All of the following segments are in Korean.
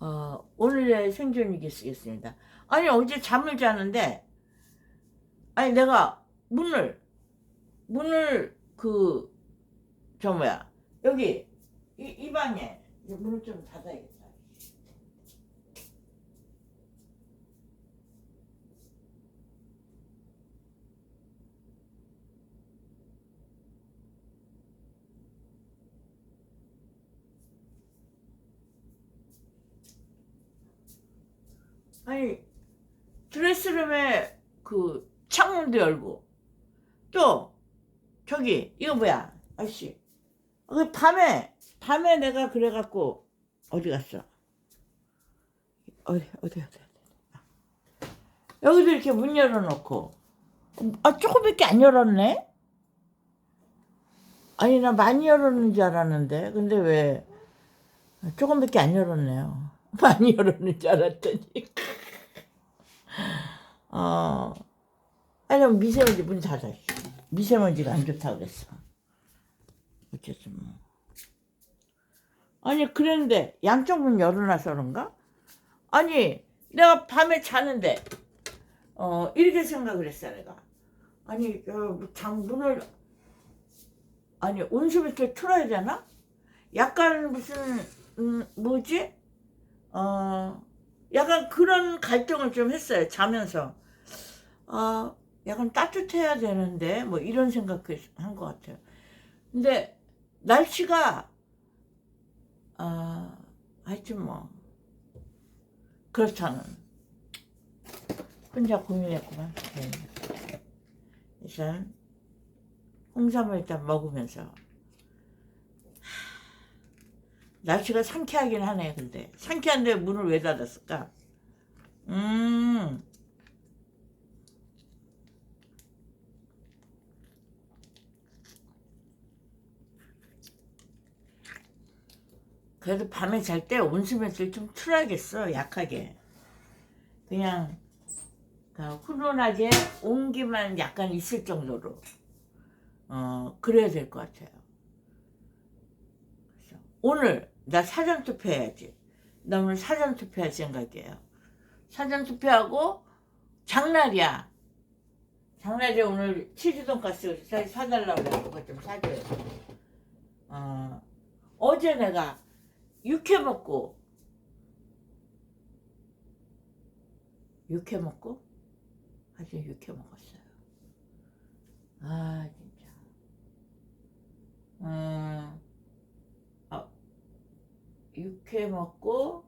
어, 오늘의 생존일기 쓰겠습니다. 아니 어제 잠을 자는데 아니 내가 문을 문을 그 저 뭐야 여기 이, 이 방에 이 문을 좀 닫아야겠다. 아니 드레스룸에 그 창문도 열고 또 저기 이거 뭐야 아저씨. 그 밤에 밤에 내가 그래갖고 어디 갔어? 어디 어디 어디. 여기도 이렇게 문 열어놓고. 아 조금밖에 안 열었네? 아니 나 많이 열었는 줄 알았는데. 근데 왜? 조금밖에 안 열었네요 많이 열었는 줄 알았더니 어, 아니, 미세먼지 문 닫아. 씨. 미세먼지가 안 좋다 그랬어. 어쨌든 뭐. 아니, 그랬는데, 양쪽 문 열어놔서 그런가? 아니, 내가 밤에 자는데, 어, 이렇게 생각을 했어, 내가. 아니, 어, 장문을, 아니, 온수를 이렇게 틀어야 되나? 약간 무슨, 음, 뭐지? 어, 약간 그런 갈등을 좀 했어요. 자면서. 아, 약간 따뜻해야 되는데, 뭐 이런 생각을 한 것 같아요. 근데 날씨가, 아, 하여튼 뭐, 그렇다는. 혼자 고민했구만. 네. 일단, 홍삼을 일단 먹으면서. 날씨가 상쾌하긴 하네, 근데. 상쾌한데 문을 왜 닫았을까? 음. 그래도 밤에 잘 때 온수매트를 좀 틀어야겠어, 약하게. 그냥, 그 훈훈하게 온기만 약간 있을 정도로. 어, 그래야 될 것 같아요. 오늘 나 사전 투표해야지. 나 오늘 사전 투표할 생각이에요. 사전 투표하고 장날이야. 장날에 오늘 치즈 돈가스 사- 사달라고 그래. 그거 좀 사줘요. 어, 어제 내가 육회 먹고 육회 먹고 아직 육회 먹었어요. 아 진짜. 음, 아, 육회 먹고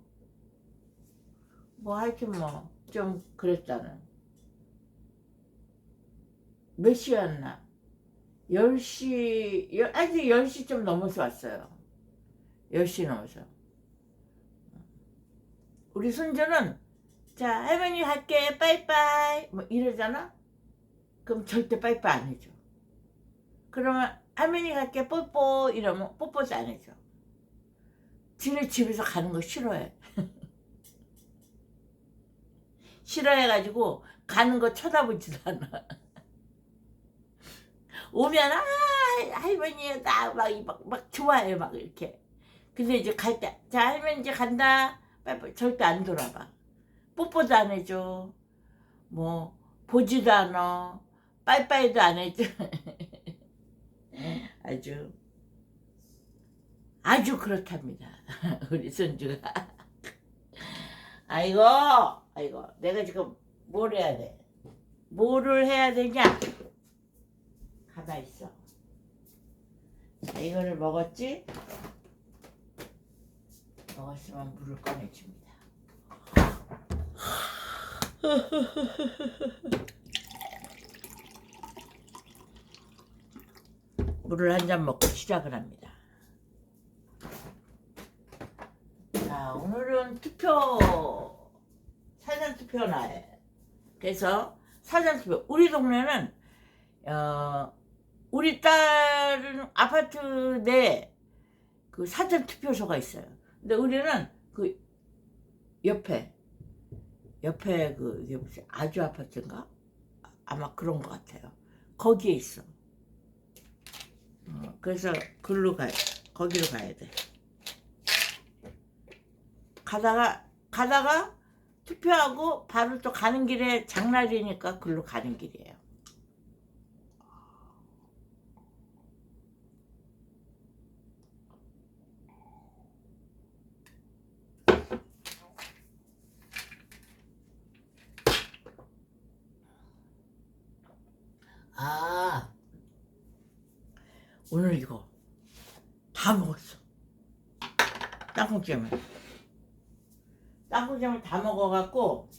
뭐 하여튼 뭐 좀 그랬다는 몇 시였나? 10시 열- 아직 10시 좀 넘어서 왔어요. 10시 넘어서. 우리 손주는 자 할머니 갈게 빠이빠이. 뭐 이러잖아? 그럼 절대 빠이빠이 안 해줘. 그러면 할머니 갈게 뽀뽀 이러면 뽀뽀도 안 해줘 지네 집에서 가는 거 싫어해 싫어해가지고 가는 거 쳐다보지도 않아. 오면 아 할머니 나막 막 좋아해 막 이렇게. 근데 이제 갈 때 자 할머니 이제 간다. 절대 안 돌아봐. 뽀뽀도 안 해줘. 뭐 보지도 않아. 빠이빠이도 안 해줘. 아주 아주 그렇답니다. 우리 손주가. 아이고, 아이고, 내가 지금 뭘 해야 돼? 뭐를 해야 되냐? 가만 있어. 자, 이거를 먹었지? 먹었으면 물을 꺼내줍니다. 물을 한 잔 먹고 시작을 합니다. 자, 오늘은 투표, 사전 투표 날. 그래서 사전 투표. 우리 동네는, 어, 우리 딸은 아파트 내 그 사전 투표소가 있어요. 근데 우리는 그 옆에, 옆에 그, 이게 무슨 아주 아파트인가? 아마 그런 것 같아요. 거기에 있어. 어, 그래서 글로 가야, 거기로 가야 돼. 가다가 가다가 투표하고 바로 또 가는 길에 장날이니까 글로 가는 길이에요. 아, 오늘 이거 다 먹었어. 땅콩 잼을. 땅콩잼을 다 먹어갖고,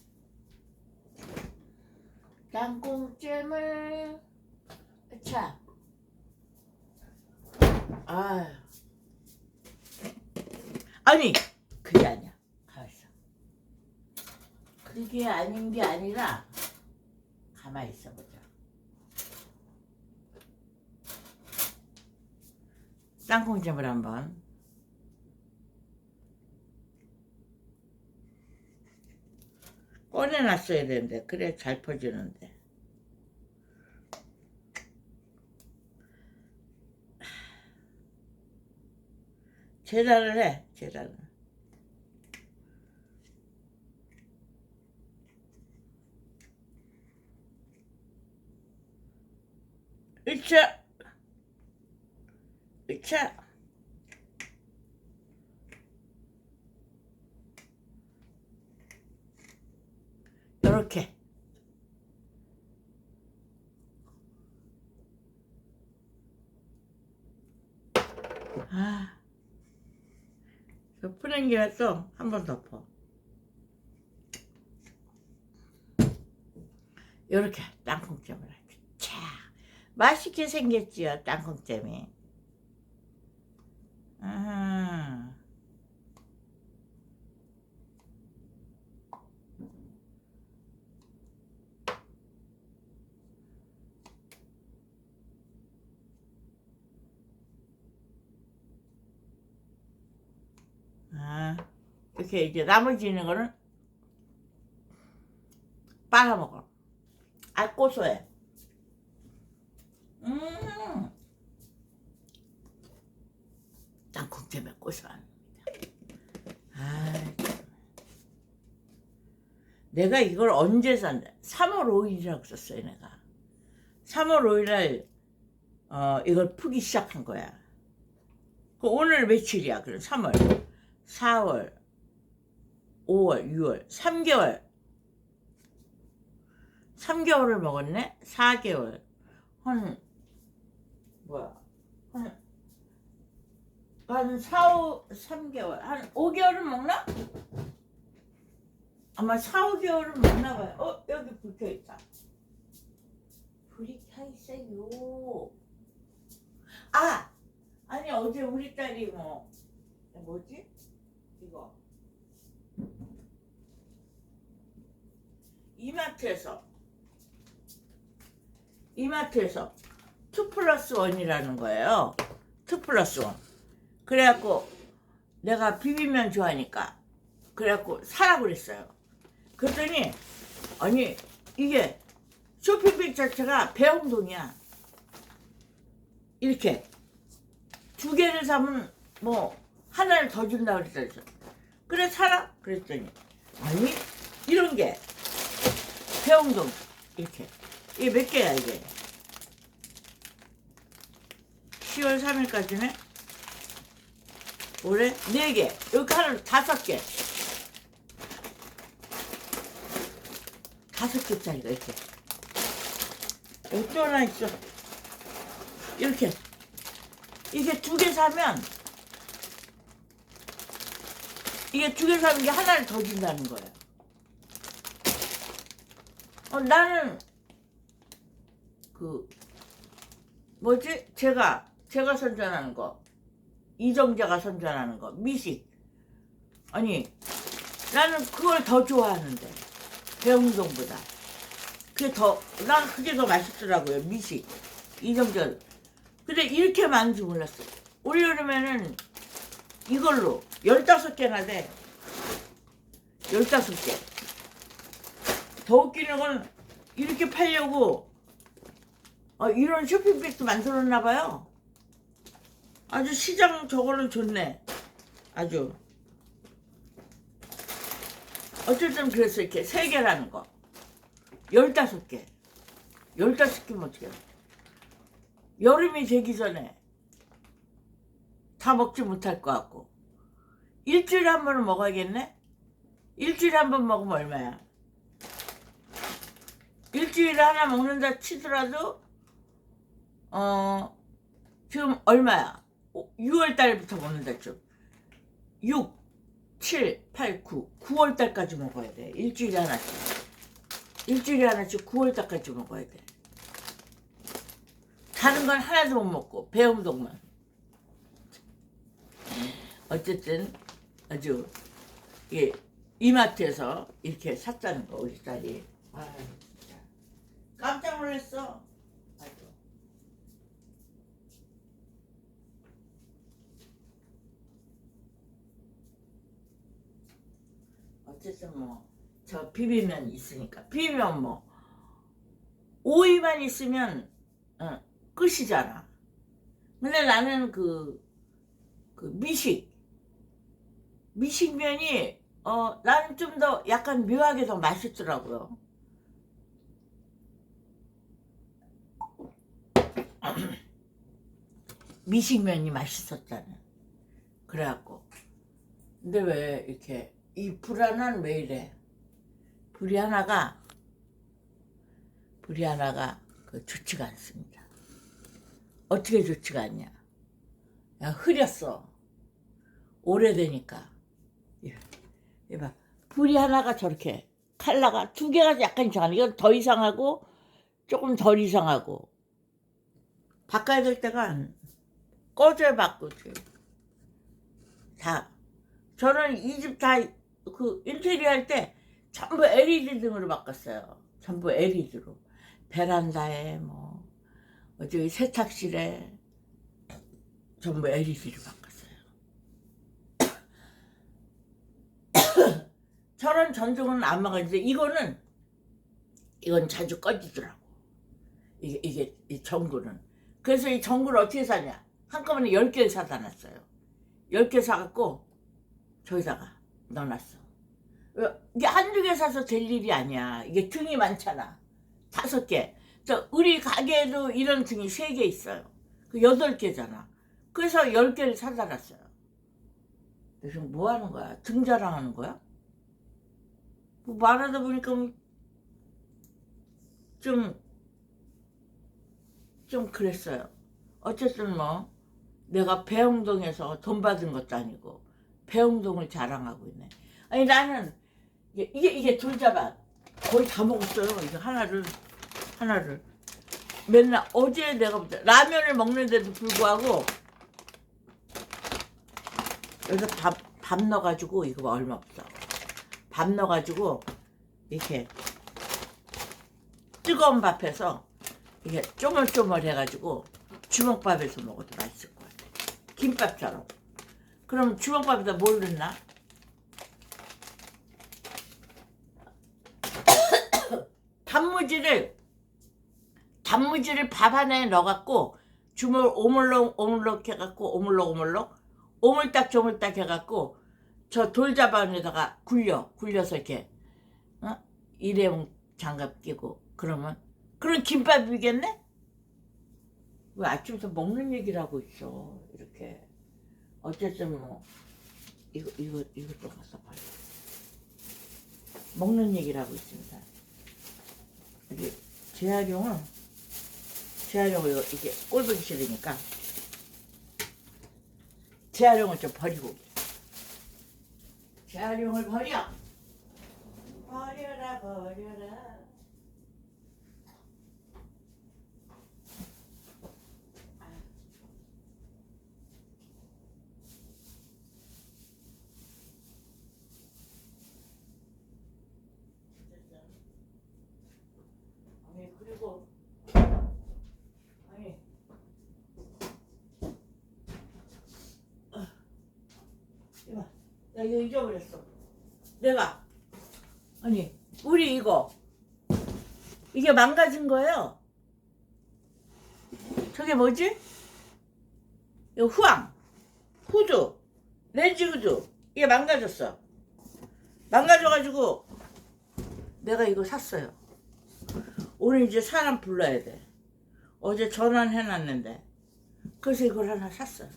땅콩잼을, 자, 아 아니, 그게 아니야. 가만있어. 그게 아닌 게 아니라, 가만히 있어 보자. 땅콩잼을 한번 꺼내놨어야 되는데. 그래 잘 퍼지는데. 재단을 해 재단을. 으쌰 으쌰 요렇게 아, 그 푸는 김에 또한번더 퍼. 요렇게 땅콩잼을 하지. 차, 맛있게 생겼지요, 땅콩잼이. 아, 아, 이렇게 이제 나머지 있는 거는 빨아먹어. 아, 고소해. 음. 땅콩 때문에 고소합니다. 아, 참. 내가 이걸 언제 샀냐? 3월 5일이라고 썼어요, 내가. 3월 5일날 어, 이걸 푸기 시작한 거야. 그 오늘 며칠이야? 그럼 3월, 4월, 5월, 6월, 3개월. 3개월을 먹었네? 4개월. 한, 뭐야. 한, 한 4, 5, 3개월. 한 5개월은 먹나? 아마 4, 5개월은 먹나 봐요. 어, 여기 불 켜있다. 불이 켜있어요. 아! 아니, 어제 우리 딸이 뭐, 뭐지? 이거. 이마트에서 이마트에서 2 플러스 1이라는 거예요. 2 플러스 1. 그래갖고 내가 비빔면 좋아하니까 그래갖고 사라고 그랬어요. 그랬더니 아니 이게 쇼핑백 자체가 배홍동이야. 이렇게 두 개를 사면 뭐 하나를 더 준다 그랬어. 그래 사라 그랬더니 아니 이런 게 배홍동 이렇게. 이게 몇 개야 이게? 10월 3일까지네? 올해 4개. 여기 하나 5개. 5개짜리가 이렇게. 하나 있어? 이렇게. 이게 두 개 사면 이게 두 개 사면 이게 하나를 더 준다는 거예요 어, 나는 그 뭐지? 제가 제가 선전하는 거. 이정재가 선전하는 거. 미식. 아니 나는 그걸 더 좋아하는데. 배웅동보다. 그게 더난 그게 더 맛있더라고요 미식. 이정재. 근데 이렇게 많은 줄 몰랐어. 올 여름에는 이걸로 15개나 돼. 15개 더 웃기는 건 이렇게 팔려고 어, 이런 쇼핑백도 만들었나 봐요. 아주 시장 저거는 좋네. 아주 어쨌든 그래서 이렇게 세 개라는 거. 열다섯 개. 열다섯 개면 어떻게 해? 여름이 되기 전에 다 먹지 못할 것 같고. 일주일에 한 번은 먹어야겠네? 일주일에 한 번 먹으면 얼마야? 일주일에 하나 먹는다 치더라도, 어, 지금 얼마야? 6월 달부터 먹는다 좀. 6, 7, 8, 9, 9월 달까지 먹어야 돼. 일주일에 하나씩. 일주일에 하나씩 9월 달까지 먹어야 돼. 다른 건 하나도 못 먹고 배움동만. 어쨌든 아주 예, 이마트에서 이렇게 샀다는 거 우리 딸이. 아유, 놀랐어. 아주. 어쨌든 뭐 저 비빔면 있으니까 비빔면 뭐 오이만 있으면 어, 끝이잖아. 근데 나는 그, 그 미식 미식면이 어 나는 좀 더 약간 묘하게 더 맛있더라고요. 미식면이 맛있었잖아. 그래갖고 근데 왜 이렇게 이 불안한 왜 이래? 불이 하나가 불이 하나가 그 좋지가 않습니다. 어떻게 좋지가 않냐? 야 흐렸어. 오래되니까. 이- 이봐 불이 하나가 저렇게 칼라가 두 개가 약간 이상하네. 이건 더 이상하고 조금 덜 이상하고 바꿔야 될 때가 꺼져야 바꾸지. 다 저는 이 집 다 그 인테리어 할 때 전부 LED 등으로 바꿨어요. 전부 LED로. 베란다에 뭐 어디 세탁실에 전부 LED로 바꿨어요. 저런 전등은 안 막았는데 이거는 이건 자주 꺼지더라고. 이게 이게 이 전구는. 그래서 이 전구를 어떻게 사냐? 한꺼번에 10개를 사다 놨어요. 10개 사갖고 저기다가 넣어놨어. 왜, 이게 한두 개 사서 될 일이 아니야. 이게 등이 많잖아. 다섯 개. 저 우리 가게에도 이런 등이 세 개 있어요. 그 여덟 개잖아. 그래서 열 개를 사다 놨어요. 요즘 뭐 하는 거야? 등 자랑하는 거야? 뭐 말하다 보니까 뭐 좀, 좀 그랬어요. 어쨌든 뭐, 내가 배영동에서 돈 받은 것도 아니고, 배영동을 자랑하고 있네. 아니, 나는, 이게, 이게, 이게 둘자반. 거의 다 먹었어요. 이거 하나를, 하나를. 맨날, 어제 내가 라면을 먹는데도 불구하고, 여기서 밥, 밥 넣어가지고, 이거 봐, 얼마 없어. 밥 넣어가지고, 이렇게, 뜨거운 밥해서, 이게 쪼물쪼물 해가지고, 주먹밥에서 먹어도 맛있을 것 같아. 김밥처럼. 그럼 주먹밥에다 뭘 넣나? 단무지를 단무지를 밥 안에 넣어갖고 주물 오물럭 오물럭 해갖고 오물럭 오물럭 오물딱 조물딱 해갖고 저 돌자반에다가 굴려 굴려서 이렇게 어? 일회용 장갑 끼고 그러면 그런 김밥이겠네? 왜 아침부터 먹는 얘기를 하고 있어? 이렇게. 어쨌든 뭐 이거 이거 이거 좀 갖다 봐요 먹는 얘기를 하고 있습니다. 이게 재활용은 재활용을 이게 꼴보기 싫으니까 재활용을 좀 버리고. 재활용을 버려. 버려라 버려라 아니 그리고 아니 아, 이봐 나 이거 잊어버렸어 내가 아니 우리 이거 이게 망가진 거예요 저게 뭐지? 이거 후황 후드 렌즈 후드 이게 망가졌어 망가져가지고 내가 이거 샀어요. 오늘 이제 사람 불러야 돼. 어제 전화는 해놨는데 그래서 이걸 하나 샀어요.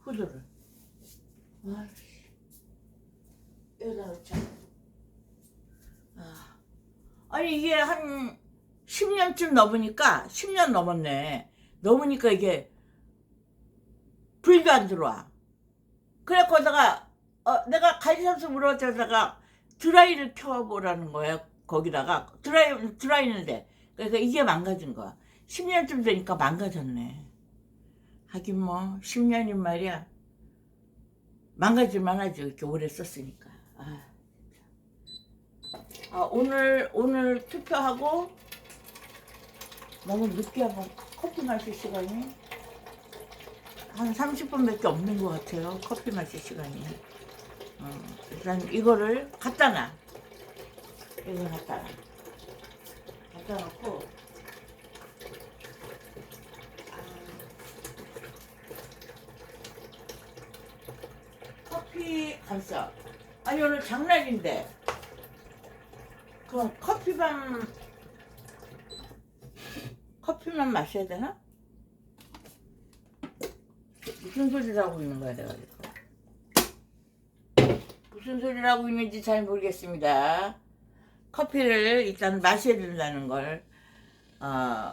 후드를. 여기다 놓자. 아. 아니 이게 한 10년쯤 넘으니까 10년 넘었네. 넘으니까 이게 불도 안 들어와. 그래 거기다가 어, 내가 관리사서 물어다가 드라이를 켜보라는 거야. 거기다가 드라이 드라이는데 그러니까 이게 망가진 거야. 10년쯤 되니까 망가졌네. 하긴 뭐 10년인 말이야. 망가질만 하죠. 이렇게 오래 썼으니까. 아, 오늘 오늘 투표하고 너무 늦게 한번 커피 마실 시간이 한 30분밖에 없는 것 같아요. 커피 마실 시간이. 어, 일단 이거를 갖다 놔. 이거 갖다 놔. 갖다 놓고 아, 커피 간사. 아니 오늘 장날인데 그럼 커피만 커피만 마셔야 되나? 무슨 소리를 하고 있는 거야 내가 지금 무슨 소리를 하고 있는지 잘 모르겠습니다 커피를 일단 마셔야 된다는 걸 어,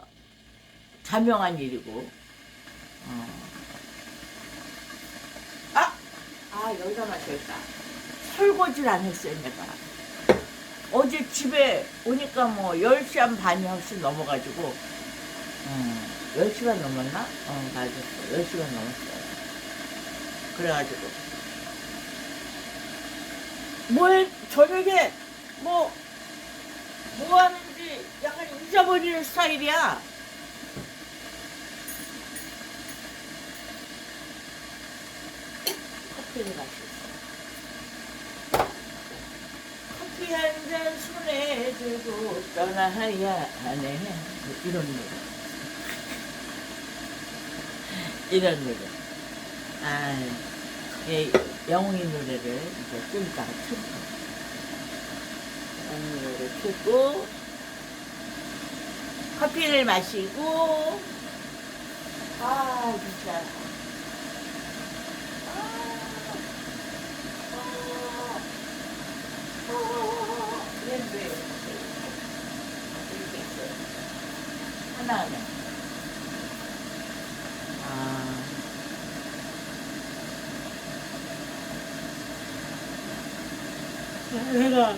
자명한 일이고 어. 아! 아 여기다 마셔야겠다 설거지를 안 했어요 내가. 어제 집에 오니까 뭐 10시 한 반이 훨씬 넘어가지고 어, 10시간 넘었나? 어 맞았어. 10시간 넘었어요. 그래가지고. 뭘 저녁에 뭐 뭐 하는지 약간 잊어버리는 스타일이야. 커피를 마셨어 커피 한 잔 손에 들고 떠나야 하네. 뭐 이런 노래. 이런 노래. 아 예, 영웅이 노래를 이제 좀 이따가 틀고 영웅이 노래 틀고 커피를 마시고 아 진짜 아. 내가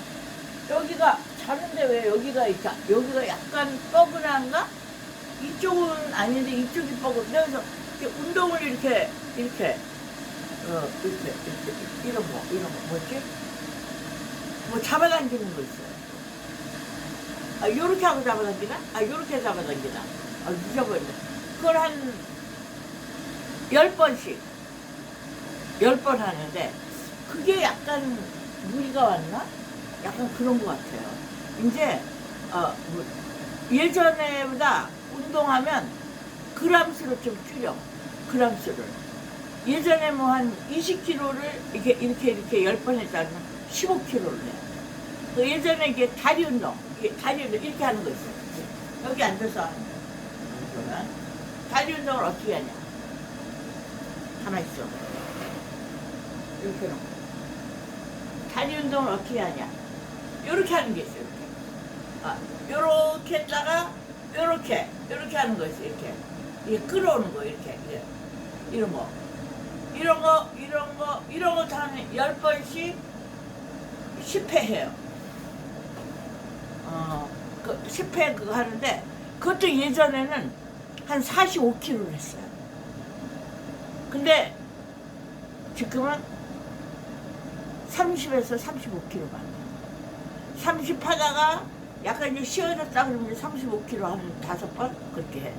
여기가 자는데 왜 여기가 있다? 여기가 약간 뻐근한가? 이쪽은 아닌데 이쪽이 뻐근. 그래서 이렇게 운동을 이렇게 이렇게 어 이렇게 이렇게 이런 거 이런 거 뭐지? 뭐 잡아당기는 거 있어요. 아, 요렇게 하고 잡아당기나? 아, 요렇게 잡아당기나? 아, 잊어버렸네. 그걸 한, 열 번씩, 열 번 하는데, 그게 약간 무리가 왔나? 약간 그런 것 같아요. 이제, 어, 뭐, 예전에보다 운동하면 그람수를 좀 줄여. 그람수를. 예전에 뭐 한 20kg를 이렇게, 이렇게, 이렇게 열 번 했다면 15kg를 해. 그 예전에 이게 다리 운동, 이게 다리 운동 이렇게 하는 거 있어요. 여기 앉아서 하는 다리 운동을 어떻게 하냐? 가만 있어. 이렇게 놓고. 다리 운동을 어떻게 하냐? 이렇게 하는 게 있어요. 이렇게. 아, 요렇게 했다가 요렇게, 요렇게 하는 거 있어요. 이렇게. 이게 끌어오는 거 이렇게. 이렇게. 이런 거. 이런 거, 이런 거, 이런 거다한열 번씩 10회 해요. 어, 그 10회 그거 하는데 그것도 예전에는 한 45kg를 했어요. 근데 지금은 30에서 35kg만. 30 하다가 약간 이제 쉬어졌다 그러면 이제 35kg 한 다섯 번 그렇게 해.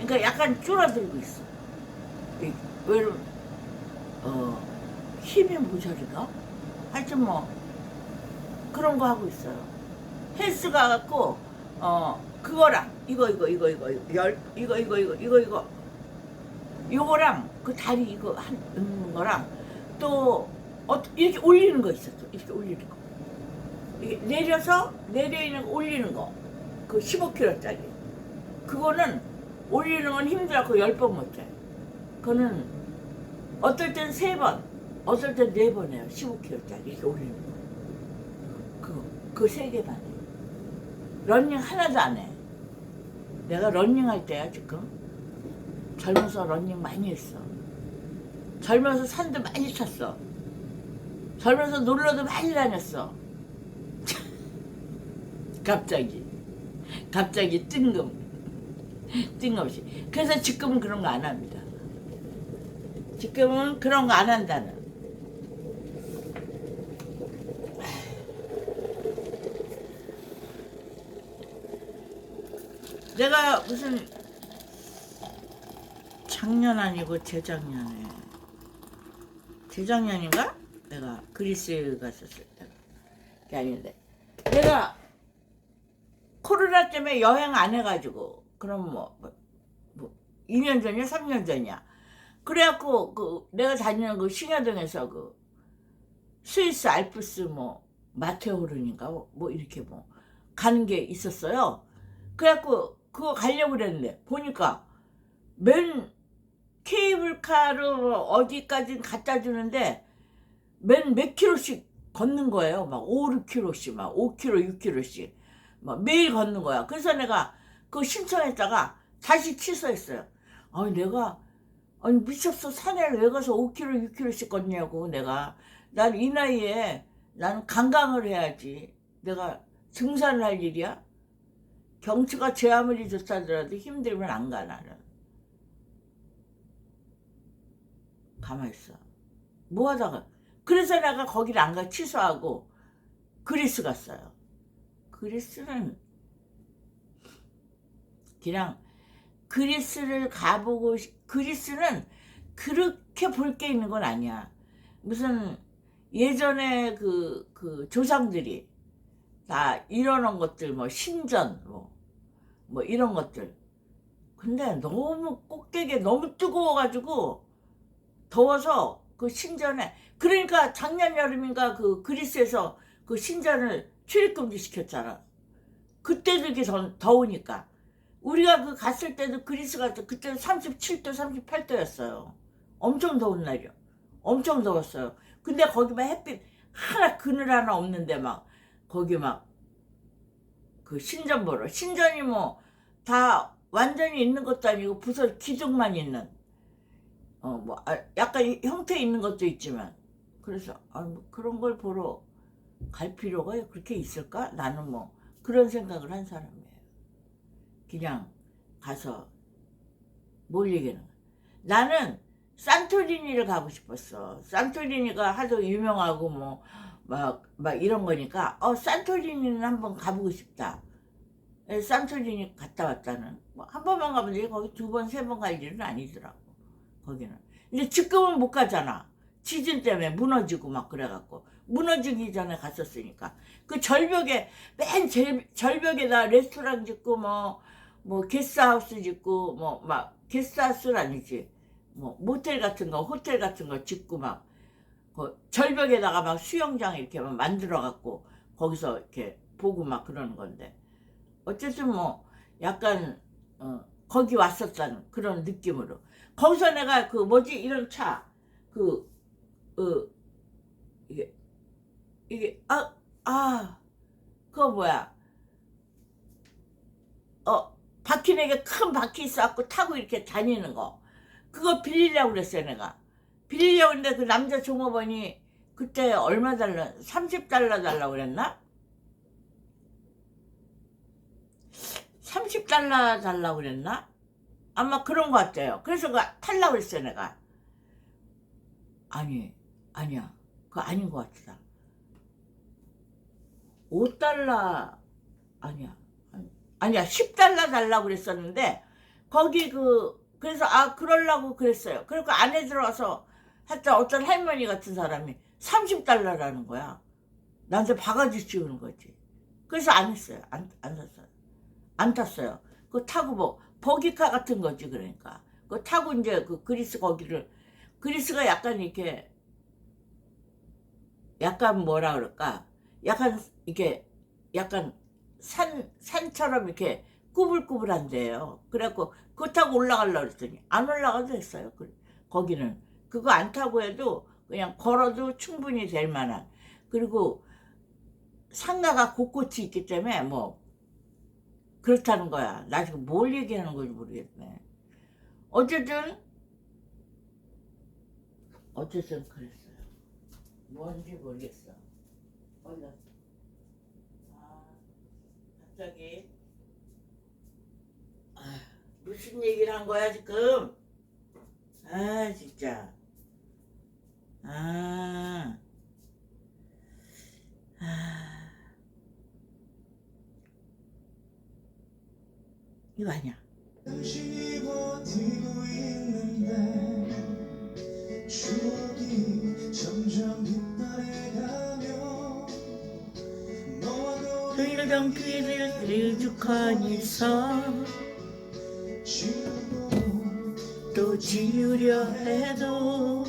그러니까 약간 줄어들고 있어. 이- 왜냐면 어, 힘이 모자르가? 하여튼 뭐 그런 거 하고 있어요. 헬스 가갖고 어 그거랑 이거 이거 이거 이거 열 이거 이거 이거 이거 이거 요거랑 그 다리 이거 한 음, 거랑 또 어, 이렇게 올리는 거 있었어. 이렇게 올리는 거. 이게 내려서 내리는 거 올리는 거. 그 15kg짜리. 그거는 올리는 건 힘들어서 10번 못 해. 그거는 어떨 땐 3번, 어떨 땐 4번 해요. 15kg짜리 이렇게 올리는 거. 그거, 그거 3개 반 해. 런닝 하나도 안 해. 내가 런닝 할 때야, 지금. 젊어서 런닝 많이 했어. 젊어서 산도 많이 탔어. 젊어서 놀러도 많이 다녔어. 갑자기. 갑자기 뜬금. 뜬금없이. 그래서 지금은 그런 거 안 합니다. 지금은 그런 거 안 한다는. 내가 무슨 작년 아니고 재작년에 재작년인가? 내가 그리스 갔었을 때. 그게 아닌데. 내가 코로나 때문에 여행 안 해가지고, 그럼 뭐, 뭐, 뭐 2년 전이야? 3년 전이야? 그래갖고, 그, 내가 다니는 그 싱야동에서 그, 스위스 알프스 뭐, 마테오른인가? 뭐, 뭐 이렇게 뭐, 가는 게 있었어요. 그래갖고, 그거 가려고 그랬는데, 보니까, 맨 케이블카로 어디까지 갖다 주는데 맨 몇 킬로씩 걷는 거예요. 막 5, 6킬로씩, 막 5킬로, 6킬로씩. 막 매일 걷는 거야. 그래서 내가 그거 신청했다가 다시 취소했어요. 아니, 내가, 아니, 미쳤어. 산에를 왜 가서 5킬로, 6킬로씩 걷냐고, 내가. 난 이 나이에 나는 관광을 해야지. 내가 등산을 할 일이야? 경치가 제 아무리 좋다더라도 힘들면 안 가, 나는. 가만히 있어. 뭐 하다가. 그래서 내가 거기를 안 가 취소하고 그리스 갔어요. 그리스는 그냥 그리스를 가보고 싶- 그리스는 그렇게 볼 게 있는 건 아니야. 무슨 예전에 그, 그 조상들이 다 이러는 것들 뭐 신전 뭐, 뭐 이런 것들. 근데 너무 꼭대기에 너무 뜨거워가지고 더워서 그 신전에 그러니까 작년 여름인가 그 그리스에서 그 신전을 출입금지 시켰잖아. 그때도 이렇게 더, 더우니까. 우리가 그 갔을 때도 그리스 갔을 때 그때는 37도, 38도였어요. 엄청 더운 날이요. 엄청 더웠어요. 근데 거기 막 햇빛 하나 그늘 하나 없는데 막 거기 막 그 신전 보러 신전이 뭐 다 완전히 있는 것도 아니고 부서 기둥만 있는 어 뭐 약간 이- 형태 있는 것도 있지만 그래서 아, 뭐 그런 걸 보러 갈 필요가 그렇게 있을까? 나는 뭐 그런 생각을 한 사람이에요. 그냥 가서 거야. 나는 산토리니를 가고 싶었어. 산토리니가 하도 유명하고 뭐 막막 이런 거니까 어 산토리니는 한번 가보고 싶다. 에, 산토리니 갔다 왔다는 뭐 한 번만 가면 돼. 거기 두 번 세 번 갈 일은 아니더라고. 거기는. 근데 지금은 못 가잖아. 지진 때문에 무너지고 막 그래갖고 무너지기 전에 갔었으니까 그 절벽에 맨 절, 절벽에다 레스토랑 짓고 뭐뭐 게스트하우스 짓고 뭐 막 게스트하우스는 아니지 뭐 모텔 같은 거 호텔 같은 거 짓고 막 그 절벽에다가 막 수영장 이렇게 막 만들어 갖고 거기서 이렇게 보고 막 그러는 건데 어쨌든 뭐 약간 어, 거기 왔었다는 그런 느낌으로. 거기서 내가 그 뭐지? 이런 차그 어, 이게 이게 아아 그거 뭐야? 어 바퀴내게 큰 바퀴 있어갖고 타고 이렇게 다니는 거. 그거 빌리려고 그랬어요 내가. 빌리려고 했는데 그 남자 종업원이 그때 얼마 달러 30달러 달라고 그랬나 30달러 달라고 그랬나? 아마 그런 거 같아요. 그래서 그 탈라고 그랬어요 내가. 아니 아니야. 그거 아닌 것 같다. 5달러 아니야. 아니, 아니야. 10달러 달라고 그랬었는데 거기 그 그래서 아 그럴라고 그랬어요. 그러니까 안에 들어와서 하여튼 어떤 할머니 같은 사람이 30달러라는 거야. 나한테 바가지 씌우는 거지. 그래서 안 했어요. 안, 안 샀어요 안 탔어요 그거 타고 뭐 버기카 같은 거지 그러니까 그거 타고 이제 그 그리스 거기를 그리스가 약간 이렇게 약간 뭐라 그럴까? 약간 이렇게 약간 산 산처럼 이렇게 꾸불꾸불한데요. 그래갖고 그거 타고 올라가려고 그랬더니 안 올라가도 됐어요. 그- 거기는 그거 안 타고 해도 그냥 걸어도 충분히 될 만한 그리고 상가가 곳곳이 있기 때문에 뭐 그렇다는 거야. 나 지금 뭘 얘기하는 건지 모르겠네. 어쨌든 어쨌든 그랬어요. 뭔지 모르겠어. 갔어? 아, 갑자기 아, 무슨 얘기를 한 거야 지금? 아 진짜. 아. 아. 이거 아니야. 흘러던 길을 일죽하니서 지우고 또 지우려 해도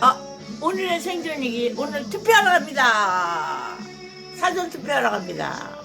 아 오늘의 생존이기 오늘 투표하러 갑니다 사전 투표하러 갑니다